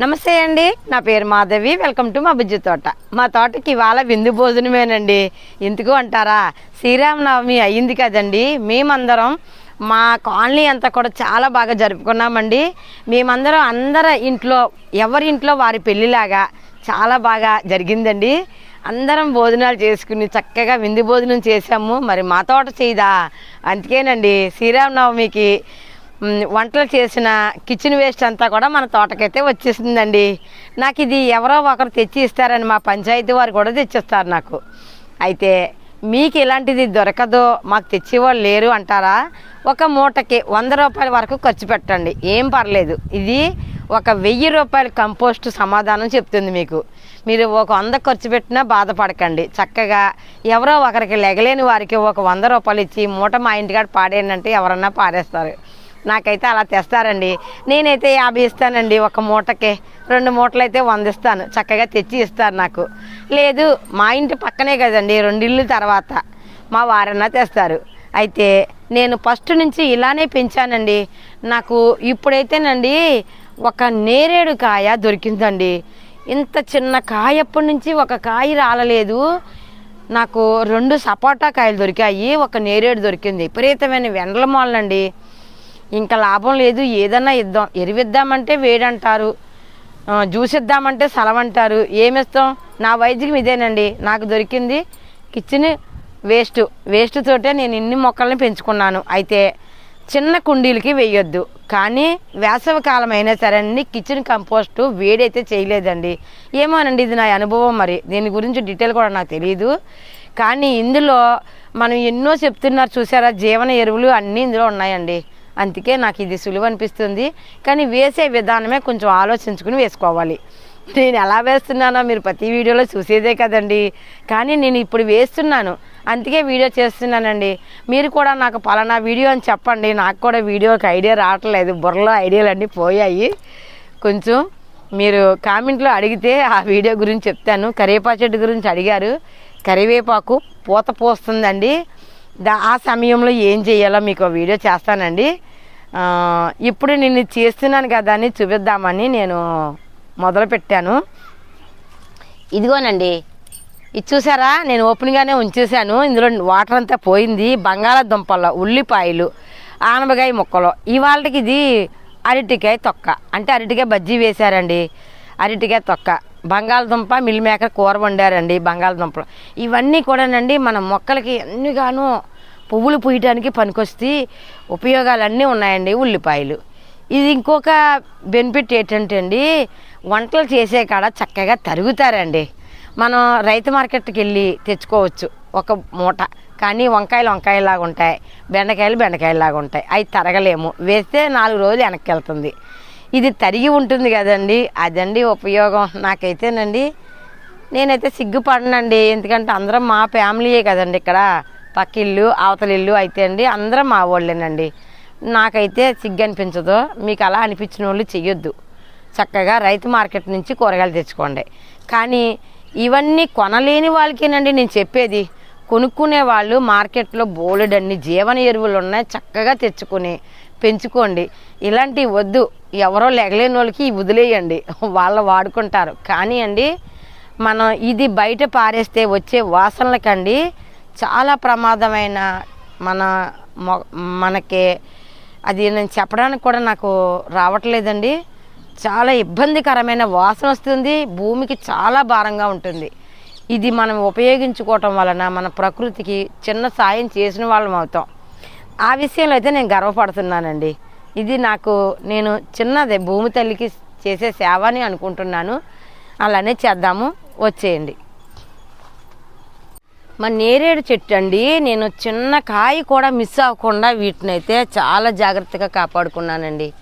నమస్తే అండి. నా పేరు మాధవి. వెల్కమ్ టు మా బుజ్జి తోట. మా తోటకి ఇవాళ విందు భోజనమేనండి. ఎందుకు అంటారా? శ్రీరామనవమి అయ్యింది కదండి. మేమందరం మా కాలనీ అంతా కూడా చాలా బాగా జరుపుకున్నామండి. మేమందరం అందరి ఇంట్లో ఎవరి ఇంట్లో వారి పెళ్ళిలాగా చాలా బాగా జరిగిందండి. అందరం భోజనాలు చేసుకుని చక్కగా విందు భోజనం చేసాము మరి మా తోట చేయదా? అందుకేనండి శ్రీరామనవమికి వంటలు చేసిన కిచెన్ వేస్ట్ అంతా కూడా మన తోటకైతే వచ్చేసిందండి. నాకు ఇది ఎవరో ఒకరు తెచ్చి ఇస్తారని మా పంచాయతీ వారు కూడా తెచ్చిస్తారు నాకు. అయితే మీకు ఇలాంటిది దొరకదో మాకు తెచ్చేవాళ్ళు లేరు అంటారా? ఒక మూటకి వంద రూపాయల వరకు ఖర్చు పెట్టండి. ఏం పర్లేదు. ఇది ఒక వెయ్యి రూపాయల కంపోస్ట్ సమాధానం చెప్తుంది మీకు. మీరు ఒక వంద ఖర్చు పెట్టినా బాధపడకండి. చక్కగా ఎవరో ఒకరికి లెగలేని వారికి ఒక వంద రూపాయలు ఇచ్చి మూట మా ఇంటికాడ పాడేయండి ఎవరన్నా పాడేస్తారు నాకైతే అలా తెస్తారండి. నేనైతే యాభై ఇస్తానండి ఒక మూటకి. రెండు మూటలు అయితే వంద ఇస్తాను. చక్కగా తెచ్చి ఇస్తారు నాకు. లేదు మా ఇంటి పక్కనే కదండి రెండు ఇల్లు తర్వాత. మా వారన్నా తెస్తారు. అయితే నేను ఫస్ట్ నుంచి ఇలానే పెంచానండి. నాకు ఇప్పుడైతేనండి ఒక నేరేడు కాయ దొరికిందండి. ఇంత చిన్న కాయ ఎప్పటి నుంచి ఒక కాయ రాలలేదు. నాకు రెండు సపోటా కాయలు దొరికాయి. ఒక నేరేడు దొరికింది. విపరీతమైన వెండల మొలండి ఇంకా లాభం లేదు ఏదన్నా ఇద్దాం. ఎరువిద్దామంటే వేడంటారు. ఆ, జ్యూస్ ఇద్దామంటే సెలవంటారు. ఏమిస్తాం? నా వైద్యం ఇదేనండి. నాకు దొరికింది కిచెన్ వేస్ట్. వేస్ట్ తోటే నేను ఇన్ని మొక్కల్ని పెంచుకున్నాను. అయితే చిన్న కుండీలకి వేయొద్దు. కానీ వేసవి కాలం అయినా సరే అండి కిచెన్ కంపోస్ట్ వేడైతే చేయలేదండి. ఏమోనండి ఇది నా అనుభవం మరి. దీని గురించి డీటెయిల్ కూడా నాకు తెలియదు కానీ ఇందులో మనం ఎన్నో చెప్తున్నారు చూసారా? జీవన ఎరువులు అన్నీ ఇందులో ఉన్నాయండి. అందుకే నాకు ఇది సులువు అనిపిస్తుంది. కానీ వేసే విధానమే కొంచెం ఆలోచించుకుని వేసుకోవాలి. నేను ఎలా వేస్తున్నానో మీరు ప్రతి వీడియోలో చూసేదే కదండి. కానీ నేను ఇప్పుడు వేస్తున్నాను. అందుకే వీడియో చేస్తున్నానండి. మీరు కూడా నాకు పలానా వీడియో అని చెప్పండి. నాకు కూడా వీడియోకి ఐడియా రావట్లేదు. బుర్రలో ఐడియాలు అన్నీ పోయాయి. కొంచెం మీరు కామెంట్లో అడిగితే ఆ వీడియో గురించి చెప్తాను. కరివేపా చెట్టు గురించి అడిగారు. కరివేపాకు పూత పోస్తుందండి. ఆ సమయంలో ఏం చేయాలో మీకు వీడియో చేస్తానండి. ఇప్పుడు నేను చేస్తున్నాను కదా అని చూపిద్దామని నేను మొదలుపెట్టాను. ఇదిగోనండి ఇది చూసారా? నేను ఓపెన్గానే ఉంచేసాను ఇందులో వాటర్ అంతా పోయింది. బంగాళాదుంపల్లో ఉల్లిపాయలు ఆనపకాయ ముక్కలు. ఇవాళకి ఇది అరటికాయ తొక్క. అంటే అరటికాయ బజ్జీ వేశారండి. అరటికాయ తొక్క. బంగాళదుంప మిల్ మేకర్ కూర వండారండి బంగాళదుంపలు. ఇవన్నీ కూడానండి మన మొక్కలకి ఎన్నిగానో పువ్వులు పూయటానికి పనికొస్తే ఉపయోగాలన్నీ ఉన్నాయండి ఉల్లిపాయలు. ఇది ఇంకొక బెనిఫిట్ ఏంటంటే అండి వంటలు చేసే కాడ చక్కగా తరుగుతారండి. మనం రైతు మార్కెట్కి వెళ్ళి తెచ్చుకోవచ్చు ఒక మూట. కానీ వంకాయలు వంకాయలాగా ఉంటాయి బెండకాయలు బెండకాయలాగా ఉంటాయి. అవి తరగలేము వేస్తే నాలుగు రోజులు వెనక్కి వెళ్తుంది ఇది తరిగి ఉంటుంది కదండి అదండి ఉపయోగం నాకైతేనండి. నేనైతే సిగ్గుపడనండి ఎందుకంటే అందరం మా ఫ్యామిలీయే కదండి ఇక్కడ. పక్కిల్లు అవతలిల్లు అయితే అండి అందరం మా వాళ్ళేనండి. నాకైతే సిగ్గు అనిపించదు. మీకు అలా అనిపించిన వాళ్ళు చెయ్యొద్దు. చక్కగా రైతు మార్కెట్ నుంచి కూరగాయలు తెచ్చుకోండి. కానీ ఇవన్నీ కొనలేని వాళ్ళకేనండి నేను చెప్పేది. కొనుక్కునే వాళ్ళు మార్కెట్లో బోలెడన్ని జీవన ఎరువులు ఉన్నాయి. చక్కగా తెచ్చుకొని పెంచుకోండి. ఇలాంటివి వద్దు. ఎవరో లెగలేని వాళ్ళకి వదిలేయండి. వాళ్ళు వాడుకుంటారు. కానీ అండి మనం ఇది బయట పారేస్తే వచ్చే వాసనలకండి చాలా ప్రమాదమైన మన మొ- మనకి. అది నేను చెప్పడానికి కూడా నాకు రావట్లేదండి. చాలా ఇబ్బందికరమైన వాసన వస్తుంది. భూమికి చాలా భారంగా ఉంటుంది. ఇది మనం ఉపయోగించుకోవటం వలన మన ప్రకృతికి చిన్న సాయం చేసిన వాళ్ళం అవుతాం. ఆ విషయంలో అయితే నేను గర్వపడుతున్నానండి. ఇది నాకు నేను చిన్నదే భూమి తల్లికి చేసే సేవ అని అనుకుంటున్నాను. అలానే చేద్దాము. వచ్చేయండి. మా నేరేడు చెట్టు అండి. నేను చిన్న కాయ కూడా మిస్ అవ్వకుండా వీటిని అయితే చాలా జాగ్రత్తగా కాపాడుకున్నానండి.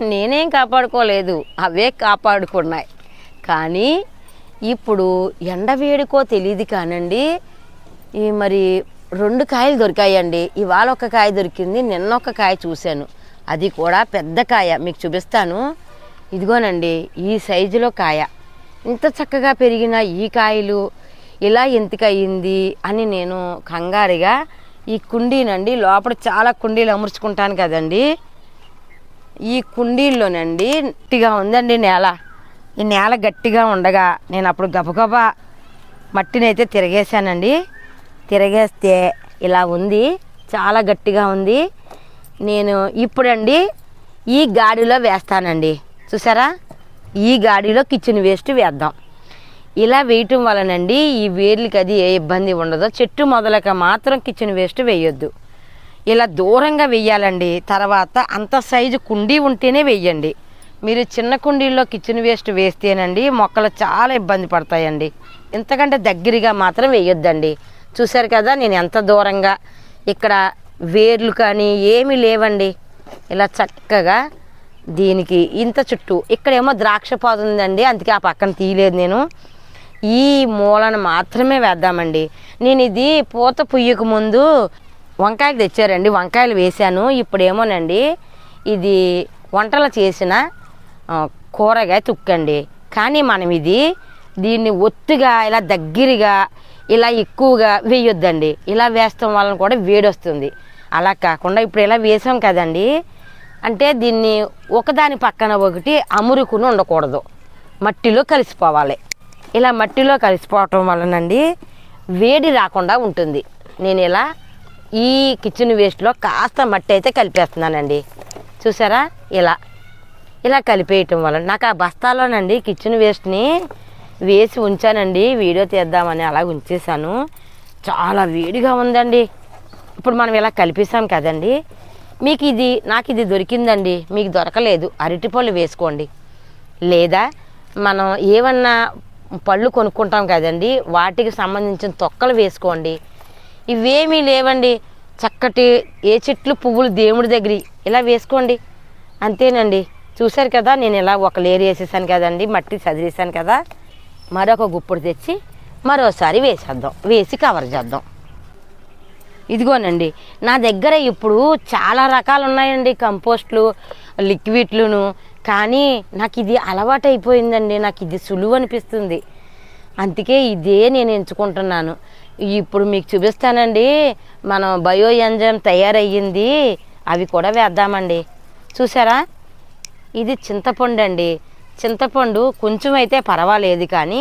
నేనేం కాపాడుకోలేదు. అవే కాపాడుకున్నాయి. కానీ ఇప్పుడు ఎండ వేడికో తెలియదు కానండి. ఈ మరి రెండు కాయలు దొరికాయండి. ఇవాళ ఒక కాయ దొరికింది. నిన్న ఒక కాయ చూశాను. అది కూడా పెద్ద కాయ. మీకు చూపిస్తాను. ఇదిగోనండి ఈ సైజులో కాయ. ఇంత చక్కగా పెరిగిన ఈ కాయలు ఇలా ఎందుకు అయ్యింది అని నేను కంగారుగా ఈ కుండీనండి లోపల చాలా కుండీలు అమర్చుకుంటాను కదండి. ఈ కుండీల్లోనండి గట్టిగా ఉందండి నేల. ఈ నేల గట్టిగా ఉండగా నేను అప్పుడు గబగబా మట్టిని అయితే తిరగేశానండి. తిరగేస్తే ఇలా ఉంది చాలా గట్టిగా ఉంది. నేను ఇప్పుడండి ఈ గాడిలో వేస్తానండి. చూసారా? ఈ గాడిలో కిచెన్ వేస్ట్ వేద్దాం. ఇలా వేయటం వలనండి ఈ వేర్లకి అది ఏ ఇబ్బంది ఉండదు. చెట్టు మొదలక మాత్రం కిచెన్ వేస్ట్ వేయొద్దు. ఇలా దూరంగా వెయ్యాలండి తర్వాత అంత సైజు కుండీ ఉంటేనే వెయ్యండి మీరు చిన్న కుండీల్లో కిచెన్ వేస్ట్ వేస్తేనండి మొక్కలు చాలా ఇబ్బంది పడతాయండి. ఇంతకంటే దగ్గరగా మాత్రం వేయొద్దండి. చూశారు కదా నేను ఎంత దూరంగా ఇక్కడ వేర్లు కానీ ఏమీ లేవండి. ఇలా చక్కగా దీనికి ఇంత చుట్టూ. ఇక్కడేమో ద్రాక్ష పాదు ఉందండి అందుకే ఆ పక్కన తీయలేదు నేను. ఈ మూలను మాత్రమే వేద్దామండి. నేను ఇది పూత పుయ్యక ముందు వంకాయలు తెచ్చారండి. వంకాయలు వేశాను. ఇప్పుడేమోనండి ఇది వంటలు చేసిన కూరగాయ తుక్కండి. కానీ మనం ఇది దీన్ని ఒత్తుగా ఇలా దగ్గరగా ఇలా ఎక్కువగా వేయొద్దండి. ఇలా వేస్తాం వలన కూడా వేడొస్తుంది. అలా కాకుండా ఇప్పుడు ఇలా వేసాం కదండి. అంటే దీన్ని ఒకదాని పక్కన ఒకటి అమురుకుని ఉండకూడదు. మట్టిలో కలిసిపోవాలి. ఇలా మట్టిలో కలిసిపోవటం వలనండి వేడి రాకుండా ఉంటుంది. నేను ఇలా ఈ కిచెన్ వేస్ట్లో కాస్త మట్టి అయితే కలిపేస్తున్నానండి. చూసారా? ఇలా. ఇలా కలిపేయటం వల్ల నాకు ఆ బస్తాలోనండి కిచెన్ వేస్ట్ని వేసి ఉంచానండి. వీడియో తీద్దామని అలా ఉంచేసాను చాలా వేడిగా ఉందండి. ఇప్పుడు మనం ఇలా కలిపేసాం కదండి. మీకు ఇది నాకు ఇది దొరికిందండి. మీకు దొరకలేదు. అరటిపళ్ళు వేసుకోండి. లేదా మనం ఏమన్నా పళ్ళు కొనుక్కుంటాం కదండి. వాటికి సంబంధించిన తొక్కలు వేసుకోండి. ఇవేమీ లేవండి. చక్కటి ఏ చెట్లు పువ్వులు దేవుడి దగ్గర ఇలా వేసుకోండి. అంతేనండి. చూశారు కదా నేను ఇలా ఒక లేరు వేసేసాను కదండి మట్టి చదివేసాను కదా. మరొక గుప్పుడు తెచ్చి మరోసారి వేసేద్దాం. వేసి కవర్ చేద్దాం. ఇదిగోనండి నా దగ్గర ఇప్పుడు చాలా రకాలు ఉన్నాయండి. కంపోస్ట్లు లిక్విడ్లును కానీ నాకు ఇది అలవాటు అయిపోయిందండి నాకు ఇది సులువు అనిపిస్తుంది అందుకే ఇదే నేను ఎంచుకుంటున్నాను. ఇప్పుడు మీకు చూపిస్తానండి మనం బయో ఎంజైమ్ తయారయ్యింది అవి కూడా వేద్దామండి. చూసారా ఇది చింతపండు అండి చింతపండు కొంచెం అయితే పర్వాలేదు కానీ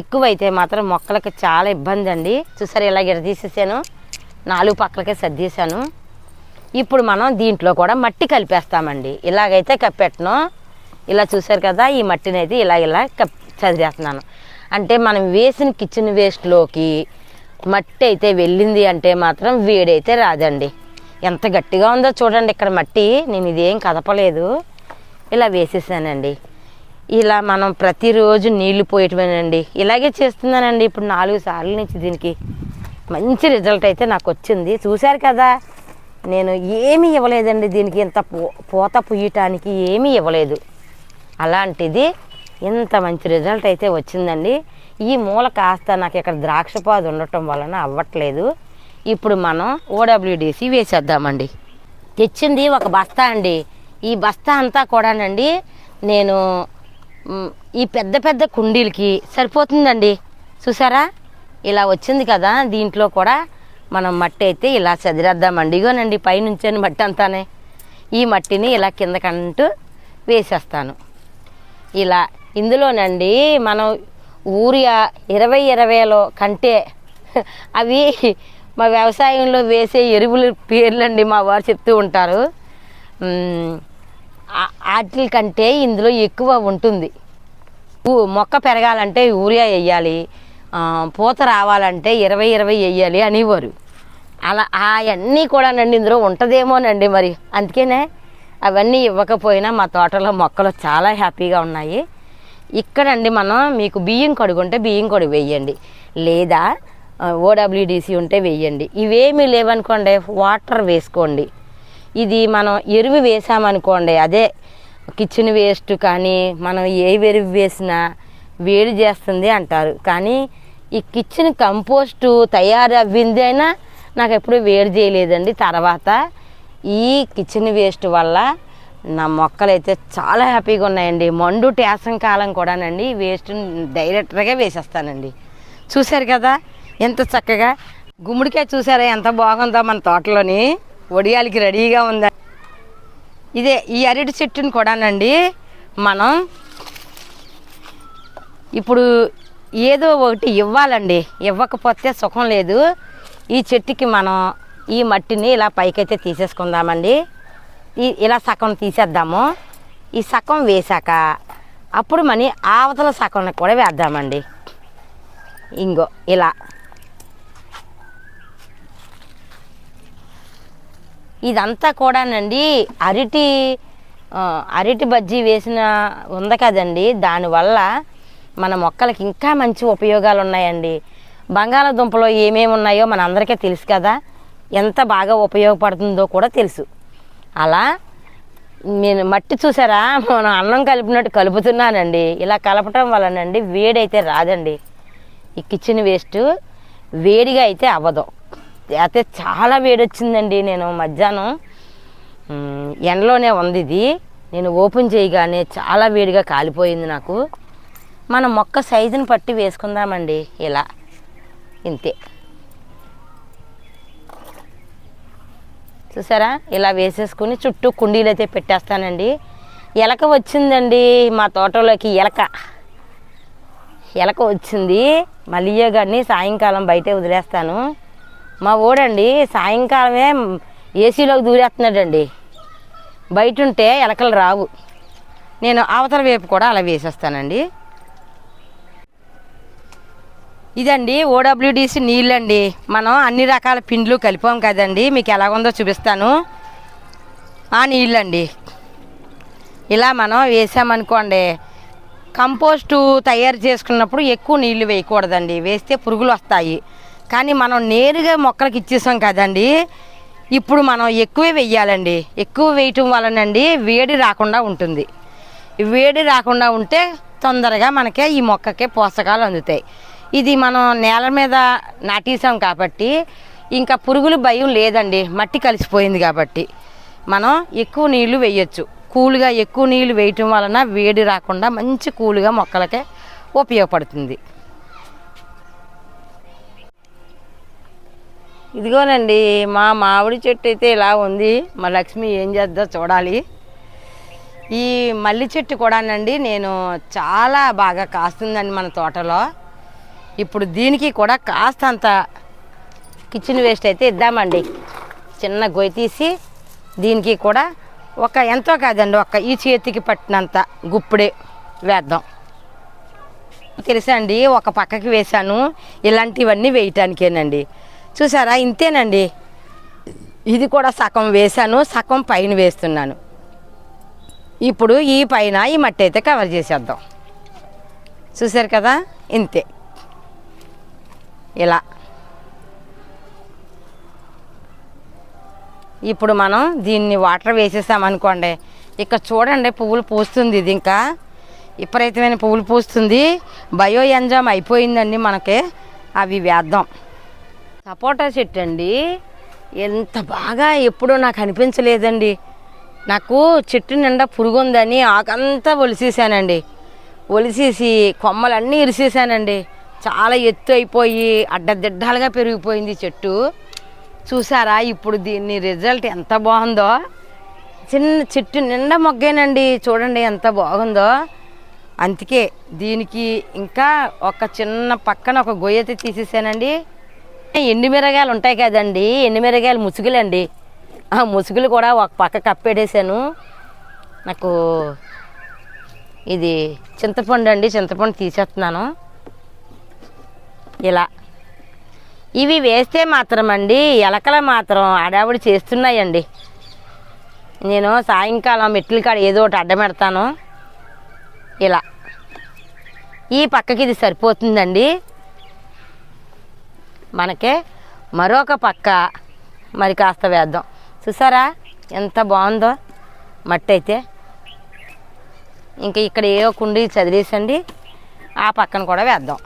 ఎక్కువైతే మాత్రం మొక్కలకు చాలా ఇబ్బంది అండి చూసారా ఇలా తీసేసాను నాలుగు పక్కలకే సర్దేశాను. ఇప్పుడు మనం దీంట్లో కూడా మట్టి కలిపేస్తామండి. ఇలాగైతే కప్పెట్టను. ఇలా చూసారు కదా ఈ మట్టిని అయితే ఇలా ఇలా కప్ చదివేస్తున్నాను. అంటే మనం వేసిన కిచెన్ వేస్ట్లోకి మట్టి అయితే వెళ్ళింది అంటే మాత్రం వేడైతే రాదండి. ఎంత గట్టిగా ఉందో చూడండి ఇక్కడ మట్టి. నేను ఇదేం కదపలేదు. ఇలా వేసేసానండి. ఇలా మనం ప్రతిరోజు నీళ్ళు పోయటమేనండి ఇలాగే చేస్తున్నానండి. ఇప్పుడు నాలుగు సార్లు నుంచి దీనికి మంచి రిజల్ట్ అయితే నాకు వచ్చింది. చూశారు కదా నేను ఏమీ ఇవ్వలేదండి దీనికి ఇంత పో పూత పుయ్యటానికి ఏమీ ఇవ్వలేదు. అలాంటిది ఇంత మంచి రిజల్ట్ అయితే వచ్చిందండి. ఈ మూల కాస్త నాకు ఇక్కడ ద్రాక్ష పాదు ఉండటం వలన అవ్వట్లేదు. ఇప్పుడు మనం ఓడబ్ల్యూడిసి వేసేద్దామండి. తెచ్చింది ఒక బస్తా అండి. ఈ బస్తా అంతా కూడానండి నేను ఈ పెద్ద పెద్ద కుండీలకి సరిపోతుందండి. చూసారా? ఇలా వచ్చింది కదా దీంట్లో కూడా మనం మట్టి అయితే ఇలా చదిరేద్దామండి. ఇగోనండి పైనుంచని మట్టి అంతానే. ఈ మట్టిని ఇలా కిందకంటూ వేసేస్తాను. ఇలా ఇందులోనండి మనం ఊరియా ఇరవై ఇరవైలో కంటే అవి మా వ్యవసాయంలో వేసే ఎరువుల పేర్లండి మా వారు చెప్తూ ఉంటారు. వాటి కంటే ఇందులో ఎక్కువ ఉంటుంది. మొక్క పెరగాలంటే యూరియా వేయాలి. పూత రావాలంటే ఇరవై ఇరవై వేయాలి అనేవారు. అలా అవన్నీ కూడానండి ఇందులో ఉంటుందేమోనండి మరి. అందుకనే అవన్నీ ఇవ్వకపోయినా మా తోటలో మొక్కలు చాలా హ్యాపీగా ఉన్నాయి. ఇక్కడండి మనం మీకు బియ్యం కడుగుంటే బియ్యం కడుగు వేయండి. లేదా ఓడబ్ల్యూడిసి ఉంటే వేయండి. ఇవేమీ లేవనుకోండి వాటర్ వేసుకోండి. ఇది మనం ఎరువు వేసామనుకోండి అదే కిచెన్ వేస్ట్ కానీ మనం ఏ ఎరువు వేసినా వేడి చేస్తుంది అంటారు. కానీ ఈ కిచెన్ కంపోస్టు తయారు నాకు ఎప్పుడు వేడి చేయలేదండి. తర్వాత ఈ కిచెన్ వేస్ట్ వల్ల నా మొక్కలు అయితే చాలా హ్యాపీగా ఉన్నాయండి. మండు టేసం కాలం కూడానండి వేస్ట్ని డైరెక్ట్గా వేసేస్తానండి. చూశారు కదా ఎంత చక్కగా గుమ్మడికాయ చూసారా ఎంత బాగుందో మన తోటలోని ఒడియాలకి రెడీగా ఉందా. ఇదే ఈ అరటి చెట్టుని కూడానండి మనం ఇప్పుడు ఏదో ఒకటి ఇవ్వాలండి. ఇవ్వకపోతే సుఖం లేదు. ఈ చెట్టుకి మనం ఈ మట్టిని ఇలా పైకైతే తీసేసుకుందామండి. ఇలా సగం తీసేద్దాము. ఈ సగం వేశాక అప్పుడు మని ఆవతల సగం కూడా వేద్దామండి. ఇంగో ఇలా. ఇదంతా కూడానండి అరటి అరటి బజ్జీ వేసిన ఉంది కదండి. దానివల్ల మన మొక్కలకి ఇంకా మంచి ఉపయోగాలు ఉన్నాయండి బంగాళాదుంపలో ఏమేమి ఉన్నాయో మన అందరికీ తెలుసు కదా. ఎంత బాగా ఉపయోగపడుతుందో కూడా తెలుసు. అలా నేను మట్టి చూసారా? మనం అన్నం కలిపినట్టు కలుపుతున్నానండి. ఇలా కలపటం వలనండి వేడైతే రాదండి. ఈ కిచెన్ వేస్ట్ వేడిగా అయితే అవ్వదు. అయితే చాలా వేడి వచ్చిందండి నేను మధ్యాహ్నం. ఎండలోనే ఉంది ఇది. నేను ఓపెన్ చేయగానే చాలా వేడిగా కాలిపోయింది నాకు. మన మొక్క సైజుని పట్టి వేసుకుందామండి ఇలా. ఇంతే. చూసారా? ఇలా వేసేసుకుని చుట్టూ కుండీలు అయితే పెట్టేస్తానండి. ఎలక వచ్చిందండి మా తోటలోకి ఎలక. ఎలక వచ్చింది. మళ్ళీ గారిని సాయంకాలం బయటే వదిలేస్తాను. మా ఓడండి సాయంకాలమే ఏసీలోకి దూరేస్తున్నాడండి. బయట ఉంటే ఎలకలు రావు. నేను అవతల వైపు కూడా అలా వేసేస్తానండి. ఇదండి ఓడబ్ల్యూడిసి నీళ్ళండి. మనం అన్ని రకాల పిండ్లు కలిపాం కదండి. మీకు ఎలా ఉందో చూపిస్తాను. ఆ నీళ్ళండి. ఇలా మనం వేసామనుకోండి కంపోస్టు తయారు చేసుకున్నప్పుడు ఎక్కువ నీళ్ళు వేయకూడదండి. వేస్తే పురుగులు వస్తాయి. కానీ మనం నేరుగా మొక్కలకి ఇచ్చేసాం కదండి ఇప్పుడు మనం ఎక్కువే వెయ్యాలండి ఎక్కువ వేయటం వలనండి వేడి రాకుండా ఉంటుంది. వేడి రాకుండా ఉంటే తొందరగా మనకే ఈ మొక్కకే పోషకాలు అందుతాయి. ఇది మనం నేల మీద నాటేసాం కాబట్టి ఇంకా పురుగులు భయం లేదండి. మట్టి కలిసిపోయింది కాబట్టి. మనం ఎక్కువ నీళ్ళు వేయచ్చు. కూల్గా ఎక్కువ నీళ్ళు వేయటం వలన వేడి రాకుండా మంచి కూల్గా మొక్కలకే ఉపయోగపడుతుంది. ఇదిగోనండి మా మామిడి చెట్టు అయితే ఇలా ఉంది. మా లక్ష్మి ఏం చేద్దో చూడాలి. ఈ మల్లి చెట్టు కూడానండి నేను చాలా బాగా కాస్తుందండి మన తోటలో. ఇప్పుడు దీనికి కూడా కాస్తంత కిచెన్ వేస్ట్ అయితే ఇద్దామండి. చిన్న గొయ్యి తీసి దీనికి కూడా ఒక ఎంతో కాదండి ఒక ఈ చేతికి పట్టినంత గుప్పుడే వేద్దాం. తెలుసా అండి ఒక పక్కకి వేశాను ఇలాంటివన్నీ వేయటానికేనండి. చూసారా ఇంతేనండి. ఇది కూడా సగం వేశాను సగం పైన వేస్తున్నాను. ఇప్పుడు ఈ పైన ఈ మట్టి అయితే కవర్ చేసేద్దాం. చూసారు కదా ఇంతే. ఇలా. ఇప్పుడు మనం దీన్ని వాటర్ వేసేసామనుకోండి ఇక్కడ చూడండి పువ్వులు పూస్తుంది ఇది ఇంకా. విపరీతమైన పువ్వులు పూస్తుంది. బయో ఎంజామ్ అయిపోయిందండి మనకి. అవి వేద్దాం. సపోటా చెట్టు అండి. ఎంత బాగా ఎప్పుడూ నాకు అనిపించలేదండి. నాకు చెట్టు నిండా పురుగు ఉందని ఆకంతా ఒలిసేసానండి. ఒలిసేసి కొమ్మలన్నీ ఇరిసేసానండి. చాలా ఎత్తు అయిపోయి అడ్డదిడ్డాలుగా పెరిగిపోయింది చెట్టు. చూసారా ఇప్పుడు దీని రిజల్ట్ ఎంత బాగుందో? చిన్న చెట్టు నిండా మొగ్గేనండి. చూడండి ఎంత బాగుందో. అందుకే దీనికి ఇంకా ఒక చిన్న పక్కన ఒక గొయ్య తీసేసానండి. ఎండుమిరగాయలు ఉంటాయి కదండి ఎండుమిరగాయలు ముసుగులండి. ఆ ముసుగులు కూడా ఒక పక్క కప్పేడేసాను నాకు ఇది చింతపండు అండి చింతపండు తీసేస్తున్నాను. ఇలా. ఇవి వేస్తే మాత్రం అండి ఎలకలు మాత్రం అడావిడి చేస్తున్నాయండి. నేను సాయంకాలం మెట్ల కాడ ఏదో ఒకటి అడ్డమెడతాను ఇలా. ఈ పక్కకి ఇది సరిపోతుందండి. మనకే మరొక పక్క మరి కాస్త వేద్దాం. చూసారా? ఎంత బాగుందో మట్టి అయితే. ఇంకా ఇక్కడ ఏ కుండీ చదివేసండి ఆ పక్కన కూడా వేద్దాం.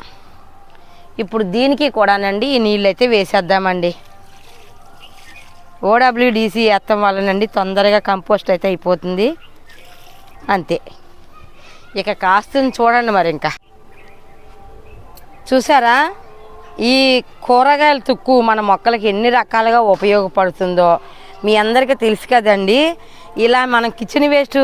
ఇప్పుడు దీనికి కూడానండి ఈ నీళ్ళు అయితే వేసేద్దామండి. ఓడబ్ల్యూడిసి వేస్తాం వల్లనండి తొందరగా కంపోస్ట్ అయితే అయిపోతుంది. అంతే. ఇక కాస్తుంది చూడండి మరి ఇంకా. చూసారా? ఈ కూరగాయల తుక్కు మన మొక్కలకి ఎన్ని రకాలుగా ఉపయోగపడుతుందో మీ అందరికీ తెలుసు కదండి. ఇలా మనం కిచెన్ వేస్ట్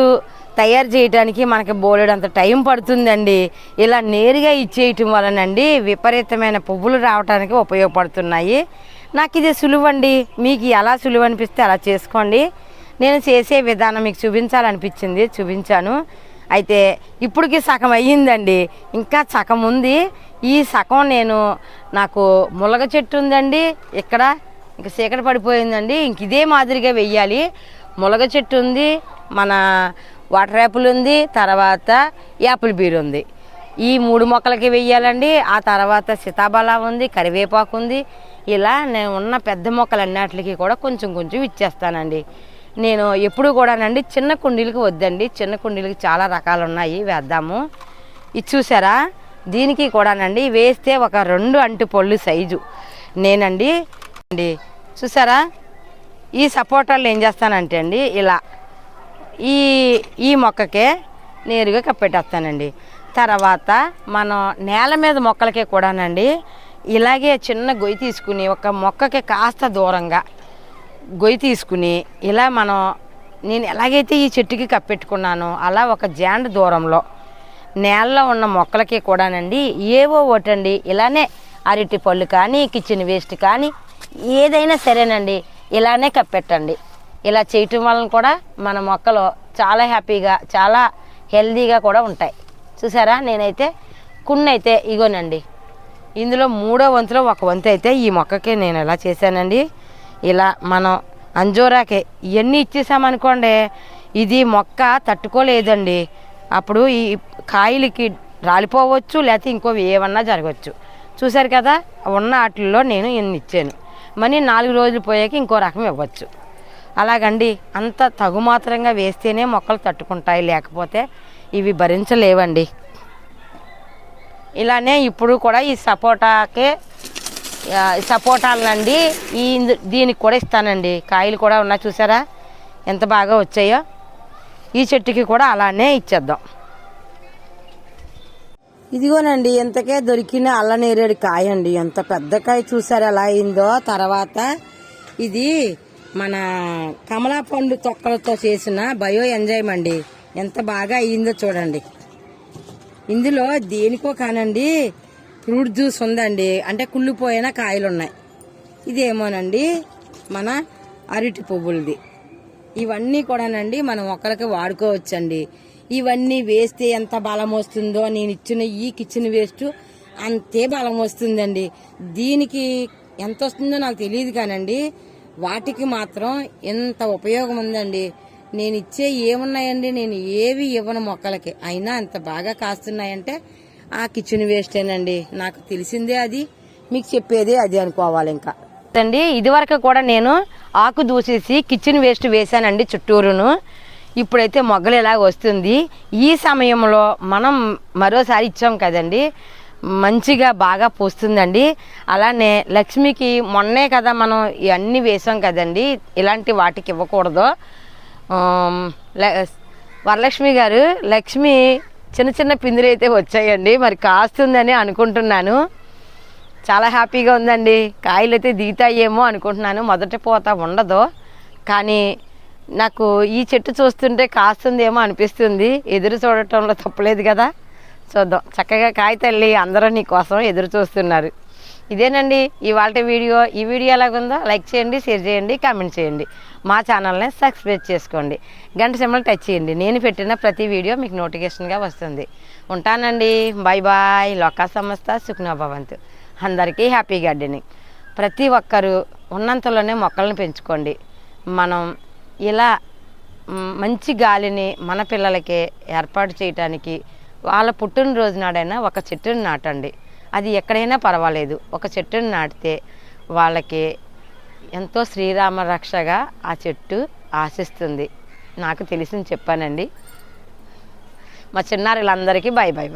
తయారు చేయడానికి మనకి బోలెడంత టైం పడుతుందండి. ఇలా నేరుగా ఇచ్చేయటం వలనండి విపరీతమైన పువ్వులు రావడానికి ఉపయోగపడుతున్నాయి. నాకు ఇది సులువండి. మీకు ఎలా సులువు అనిపిస్తే అలా చేసుకోండి. నేను చేసే విధానం మీకు చూపించాలనిపించింది చూపించాను. అయితే ఇప్పటికి సగం అయ్యిందండి. ఇంకా సగం ఉంది. ఈ సగం నేను నాకు ములగ చెట్టు ఉందండి. ఇక్కడ ఇంకా చీకటి పడిపోయిందండి. ఇంక ఇదే మాదిరిగా వెయ్యాలి. ములగ చెట్టు ఉంది. మన వాటర్ యాపిల్ ఉంది తర్వాత యాపిల్ బీర్ ఉంది. ఈ మూడు మొక్కలకి వెయ్యాలండి. ఆ తర్వాత సీతాబల ఉంది కరివేపాకు ఉంది. ఇలా నేను ఉన్న పెద్ద మొక్కలు అన్నిటికి కూడా కొంచెం కొంచెం ఇచ్చేస్తానండి. నేను ఎప్పుడు కూడానండి చిన్న కుండీలకి వద్దండి. చిన్న కుండీలకి చాలా రకాలు ఉన్నాయి వేద్దాము. ఇది చూసారా? దీనికి కూడానండి వేస్తే ఒక రెండు అంటు పళ్ళు సైజు. నేనండి అండి చూసారా? ఈ సపోటాలు ఏం చేస్తానంటే అండి ఇలా ఈ ఈ మొక్కకే నేరుగా కప్పెట్టేస్తానండి. తర్వాత మనం నేల మీద మొక్కలకే కూడానండి ఇలాగే చిన్న గొయ్యి తీసుకుని ఒక మొక్కకి కాస్త దూరంగా గొయ్యి తీసుకుని ఇలా మనం నేను ఎలాగైతే ఈ చెట్టుకి కప్పెట్టుకున్నానో అలా ఒక జాండ్ దూరంలో నేలలో ఉన్న మొక్కలకి కూడానండి ఏవో ఒకటండి ఇలానే అరటి పళ్ళు కానీ కిచెన్ వేస్ట్ కానీ ఏదైనా సరేనండి ఇలానే కప్పెట్టండి. ఇలా చేయటం వలన కూడా మన మొక్కలు చాలా హ్యాపీగా చాలా హెల్దీగా కూడా ఉంటాయి. చూసారా? నేనైతే కొన్ని అయితే ఇగోనండి. ఇందులో మూడో వంతులో ఒక వంతు అయితే ఈ మొక్కకి నేను ఎలా చేశానండి? ఇలా మనం అంజూరాకి ఇవన్నీ ఇచ్చేసామనుకోండి ఇది మొక్క తట్టుకోలేదండి. అప్పుడు ఈ కాయలకి రాలిపోవచ్చు లేకపోతే ఇంకో ఏమన్నా జరగవచ్చు. చూశారు కదా? ఉన్న వాటిల్లో నేను ఇన్ని ఇచ్చాను. మరి నాలుగు రోజులు పోయాక ఇంకో రకం ఇవ్వచ్చు. అలాగండి అంత తగుమాత్రంగా వేస్తేనే మొక్కలు తట్టుకుంటాయి లేకపోతే ఇవి భరించలేవండి. ఇలానే ఇప్పుడు కూడా ఈ సపోటాకే ఈ సపోటాలనండి ఈ దీనికి కూడా ఇస్తానండి. కాయలు కూడా ఉన్నా చూసారా? ఎంత బాగా వచ్చాయో. ఈ చెట్టుకి కూడా అలానే ఇచ్చేద్దాం. ఇదిగోనండి ఇంతకే దొరికిన అల్ల నేరేడు కాయ అండి ఎంత పెద్ద కాయ చూసారు ఎలా అయిందో. తర్వాత ఇది మన కమలా పండు తొక్కలతో చేసిన బయో ఎంజైమ్ అండి. ఎంత బాగా అయ్యిందో చూడండి. ఇందులో దేనికో కానండి ఫ్రూట్ జ్యూస్ ఉందండి. అంటే కుళ్ళిపోయిన కాయలు ఉన్నాయి ఇదేమోనండి మన అరటి పువ్వులది. ఇవన్నీ కూడానండి మనం మొక్కలకి వాడుకోవచ్చండి. ఇవన్నీ వేస్తే ఎంత బలం వస్తుందో నేను ఇచ్చిన ఈ కిచెన్ వేస్ట్ అంతే బలం వస్తుందండి. దీనికి ఎంత వస్తుందో నాకు తెలియదు కానండి. వాటికి మాత్రం ఎంత ఉపయోగం ఉందండి. నేను ఇచ్చే ఏమున్నాయండి? నేను ఏవి ఇవ్వను మొక్కలకి. అయినా అంత బాగా కాస్తున్నాయంటే ఆ కిచెన్ వేస్టేనండి. నాకు తెలిసిందే అది. మీకు చెప్పేదే అది అనుకోవాలి ఇంకా. అండి ఇదివరకు కూడా నేను ఆకు దూసేసి కిచెన్ వేస్ట్ వేసానండి చుట్టూరును. ఇప్పుడైతే మొగ్గలు ఇలాగ వస్తుంది. ఈ సమయంలో మనం మరోసారి ఇచ్చాం కదండి. మంచిగా బాగా పోస్తుందండి. అలానే లక్ష్మికి మొన్నే కదా మనం ఇవన్నీ వేసాం కదండి. ఇలాంటి వాటికి ఇవ్వకూడదు. ల- వరలక్ష్మి గారు లక్ష్మి చిన్న చిన్న పిందులు అయితే వచ్చాయండి. మరి కాస్తుందని అనుకుంటున్నాను. చాలా హ్యాపీగా ఉందండి. కాయలు అయితే దిగుతాయేమో అనుకుంటున్నాను. మొదటి పూత ఉండదు. కానీ నాకు ఈ చెట్టు చూస్తుంటే కాస్తుందేమో అనిపిస్తుంది. ఎదురు చూడటంలో తప్పలేదు కదా. చూద్దాం. చక్కగా కాయ తల్లి అందరూ నీ కోసం ఎదురు చూస్తున్నారు. ఇదేనండి ఇవాళ వీడియో. ఈ వీడియో ఎలాగుందో లైక్ చేయండి షేర్ చేయండి కామెంట్ చేయండి. మా ఛానల్ని సబ్స్క్రైబ్ చేసుకోండి. గంట సింబల్ టచ్ చేయండి. నేను పెట్టిన ప్రతి వీడియో మీకు నోటిఫికేషన్గా వస్తుంది. ఉంటానండి. Bye bye. లోకా సంస్థ సుఖ్నోభవంతు అందరికీ హ్యాపీ గార్డెనింగ్. ప్రతి ఒక్కరూ ఉన్నంతలోనే మొక్కలను పెంచుకోండి. మనం ఇలా మంచి గాలిని మన పిల్లలకే ఏర్పాటు చేయటానికి వాళ్ళ పుట్టినరోజునాడైనా ఒక చెట్టుని నాటండి. అది ఎక్కడైనా పర్వాలేదు. ఒక చెట్టుని నాటితే వాళ్ళకి ఎంతో శ్రీరామ రక్షగా ఆ చెట్టు ఆశిస్తుంది. నాకు తెలిసింది చెప్పానండి. మా చిన్నారులందరికీ బాయ్ బాయ్